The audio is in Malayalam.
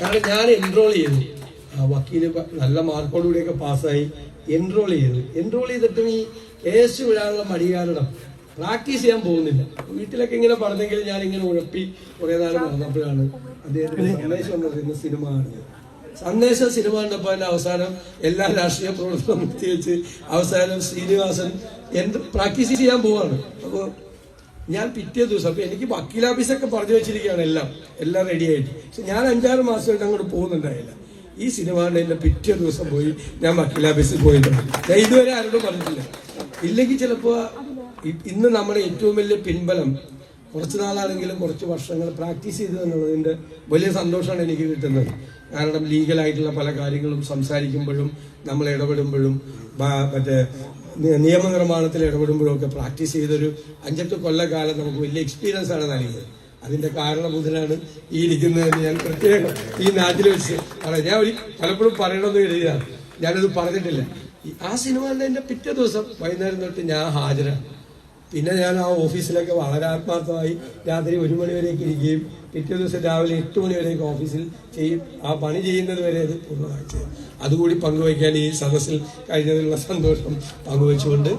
കാരണം ഞാൻ എൻറോൾ ചെയ്തു. വക്കീൽ നല്ല മാർക്കോടുകൂടിയൊക്കെ പാസ്സായി എൻറോൾ ചെയ്തു. എൻറോൾ ചെയ്തിട്ടും ഈ കേസ് വിടാനുള്ള മടി കാരണം പ്രാക്ടീസ് ചെയ്യാൻ പോകുന്നില്ല. വീട്ടിലൊക്കെ ഇങ്ങനെ പറഞ്ഞെങ്കിൽ ഞാൻ ഇങ്ങനെ ഉഴപ്പി കുറെ നാൾ വന്നപ്പോഴാണ് അദ്ദേഹത്തിന് സന്ദേശം എന്ന് പറയുന്ന സിനിമ കാണുന്നത്. സന്ദേശം സിനിമ കണ്ടപ്പോൾ അതിന്റെ അവസാനം എല്ലാ രാഷ്ട്രീയ പ്രവർത്തനം നിർത്തിവെച്ച് അവസാനം ശ്രീനിവാസൻ എന്ത് പ്രാക്ടീസ് ചെയ്യാൻ പോവാണ്. അപ്പോൾ ഞാൻ പിറ്റേ ദിവസം എനിക്ക് വക്കീലാഫീസൊക്കെ പറഞ്ഞു വെച്ചിരിക്കുകയാണ് എല്ലാം. എല്ലാം റെഡി ആയിട്ട് പക്ഷെ ഞാൻ അഞ്ചാറ് മാസമായിട്ട് അങ്ങോട്ട് പോകുന്നുണ്ടായില്ല. ഈ സിനിമ കണ്ടതിന്റെ പിറ്റേ ദിവസം പോയി ഞാൻ വക്കീലാഫീസിൽ പോയിട്ടുണ്ട് ഞാൻ ഇതുവരെ ആരോടും പറഞ്ഞിട്ടില്ല. ഇല്ലെങ്കിൽ ചിലപ്പോ ഇ- ഇന്ന് നമ്മുടെ ഏറ്റവും വലിയ പിൻബലം കുറച്ച് നാളാണെങ്കിലും കുറച്ച് വർഷങ്ങൾ പ്രാക്ടീസ് ചെയ്തു എന്നുള്ളതിന്റെ വലിയ സന്തോഷമാണ് എനിക്ക് കിട്ടുന്നത്. കാരണം ലീഗലായിട്ടുള്ള പല കാര്യങ്ങളും സംസാരിക്കുമ്പോഴും നമ്മൾ ഇടപെടുമ്പോഴും മറ്റേ നിയമനിർമ്മാണത്തിൽ ഇടപെടുമ്പോഴും ഒക്കെ പ്രാക്ടീസ് ചെയ്തൊരു അഞ്ചെട്ട് കൊല്ലക്കാലം നമുക്ക് വലിയ എക്സ്പീരിയൻസ് ആണ് നൽകിയത്. അതിന്റെ കാരണബുധനാണ് ഈ ഇരിക്കുന്നതെന്ന് ഞാൻ പ്രത്യേകം ഈ നാട്ടിൽ വെച്ച് പറയാം. ഞാൻ ഒരു പലപ്പോഴും പറയണമെന്ന് കരുതിയതാണ്. ഞാനത് പറഞ്ഞിട്ടില്ല. ആ സിനിമ കണ്ടതിന്റെ പിറ്റേ ദിവസം വൈകുന്നേരം തൊട്ട് ഞാൻ ഹാജരാണ്. പിന്നെ ഞാൻ ആ ഓഫീസിലൊക്കെ വളരെ ആത്മാർത്ഥമായി രാത്രി ഒരു മണി വരെയൊക്കെ ഇരിക്കുകയും പിറ്റേ ദിവസം രാവിലെ എട്ട് മണി വരെയൊക്കെ ഓഫീസിൽ ചെയ്യും. ആ പണി ചെയ്യുന്നത് വരെ അത് പൂർണമായി ചെയ്യും അതുകൂടി പങ്കുവയ്ക്കാൻ ഈ സദസ്സിൽ കഴിഞ്ഞതിലുള്ള സന്തോഷം പങ്കുവെച്ചുകൊണ്ട്